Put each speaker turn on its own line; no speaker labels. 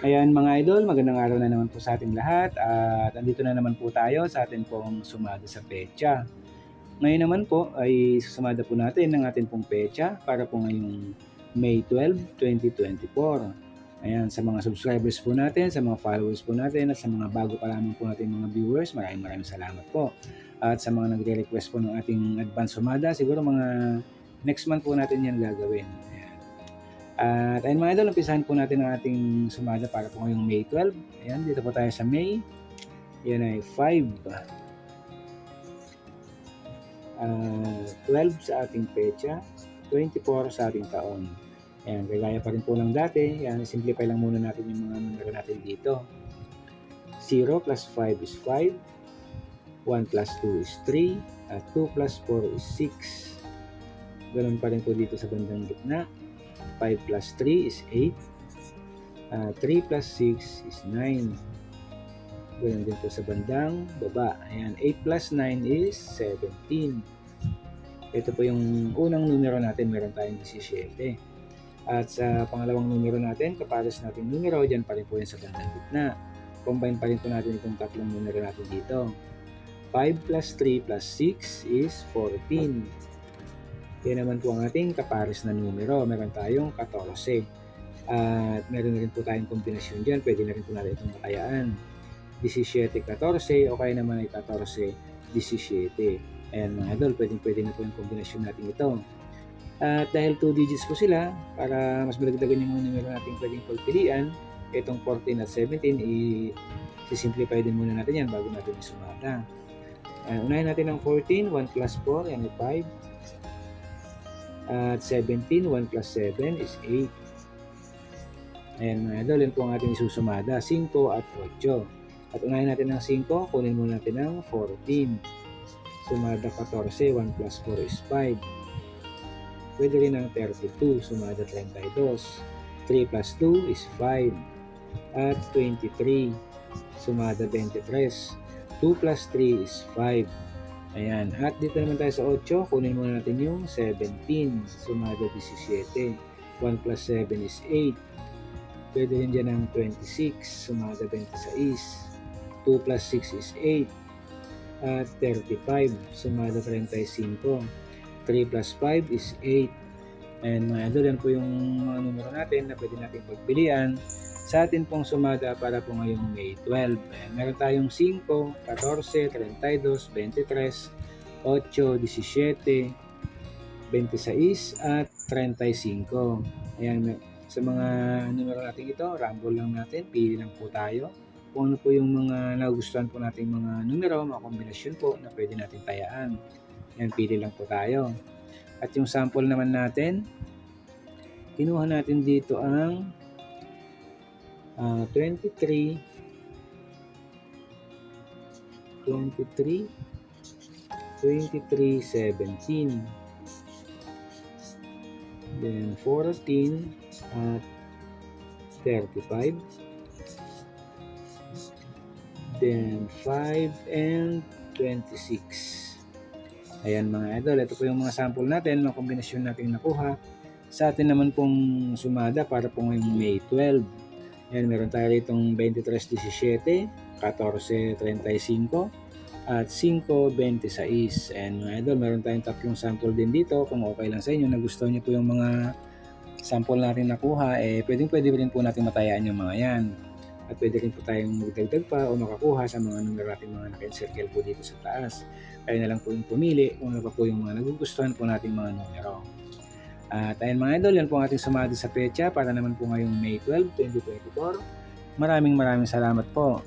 Ayan mga idol, magandang araw na naman po sa ating lahat at andito na naman po tayo sa ating pong sumada sa pecha. Ngayon naman po ay susumada po natin ang ating pong pecha para po ngayong May 12, 2024. Ayan, sa mga subscribers po natin, sa mga followers po natin at sa mga bago pa lamang po natin mga viewers, maraming maraming salamat po. At sa mga nagre-request po ng ating advance sumada, siguro mga next month po natin yan gagawin. At ayun mga idol, umpisahan po natin ang ating sumada para po ngayong May 12. Ayan, dito po tayo sa May. Yan ay 5. Ah, 12 sa ating pecha, 24 sa ating taon. Ayan, kagaya pa rin po ng dati. Ayan, simplify lang muna natin yung mga numero natin dito. 0 plus 5 is 5. 1 plus 2 is 3. At 2 plus 4 is 6. Ganun pa rin po dito sa bandang gitna. 5 plus 3 is 8. Uh, 3 plus 6 is 9. Ganun din po sa bandang baba. Ayan, 8 plus 9 is 17. Ito po yung unang numero natin, meron tayong 17. At sa pangalawang numero natin, kapares natin numero, dyan pa rin po yan sa bandang gitna. Combine pa rin po natin itong tatlong numero natin dito. 5 plus 3 plus 6 is 14. Yan naman po ang ating kapares na numero. Meron tayong 14. At meron na rin po tayong kombinasyon dyan. Pwede na rin po natin itong matayaan. 17-14 o kaya naman ay 14-17. Ayan mga idol, pwede, pwede na po yung kombinasyon natin ito. At dahil 2 digits po sila, para mas malagdagan yung mga numero natin pwedeng pagpilian, itong 14 at 17, i-simplify din muna natin yan bago natin isumada. Uh, unahin natin ang 14, 1 plus 4, yan ay 5. At 17, 1 plus 7 is 8. Ayan mga idol, yun po ang ating isusumada, 5 at 8. At unahin natin ang 5, kunin muna natin ang 14. Sumada 14, 1 plus 4 is 5. Pwede rin ang 32, sumada 32. 3 plus 2 is 5. At 23, sumada 23. 2 plus 3 is 5. Ayan. At dito naman tayo sa 8. Kunin muna natin yung 17. Sumada 17. 1 plus 7 is 8. Pwede rin dyan ang 26. Sumada 26. 2 plus 6 is 8. At 35. Sumada 35. 3 plus 5 is 8. And mga idol, yan po yung mga numero natin na pwede natin pagpilian sa atin pong sumada para po ngayong May 12. Ayan, meron tayong 5, 14, 32, 23, 8, 17, 26 at 35. Ayan, sa mga numero natin ito, rumble lang natin, pili lang po tayo. Kung ano po yung mga nagustuhan po nating mga numero, mga kombinasyon po na pwede natin tayaan. Ayan, pili lang po tayo. At yung sample naman natin, kinuha natin dito ang uh, 23 23 23 17 then 14 at 35 then 5 and 26 ayan mga idol ito po yung mga sample natin mga kombinasyon natin nakuha. Sa atin naman pong sumada para po ngayong May 12 Ayan, meron tayo ditong 23.17, 14.35, at 5.26. And mga idol, meron tayong tatlong sample din dito. Kung okay lang sa inyo, nagustuhan nyo po yung mga sample natin nakuha, eh pwedeng pwede rin po natin matayaan yung mga yan. At pwede rin po tayong magdagdag pa o makakuha sa mga numero natin mga naka-encircle po dito sa taas. Kaya na lang po yung pumili kung ano pa po yung mga nagugustuhan po nating mga numero. At ayun mga idol, yan po ang ating sumati sa pecha para naman po ngayong May 12, 2024. Maraming maraming salamat po.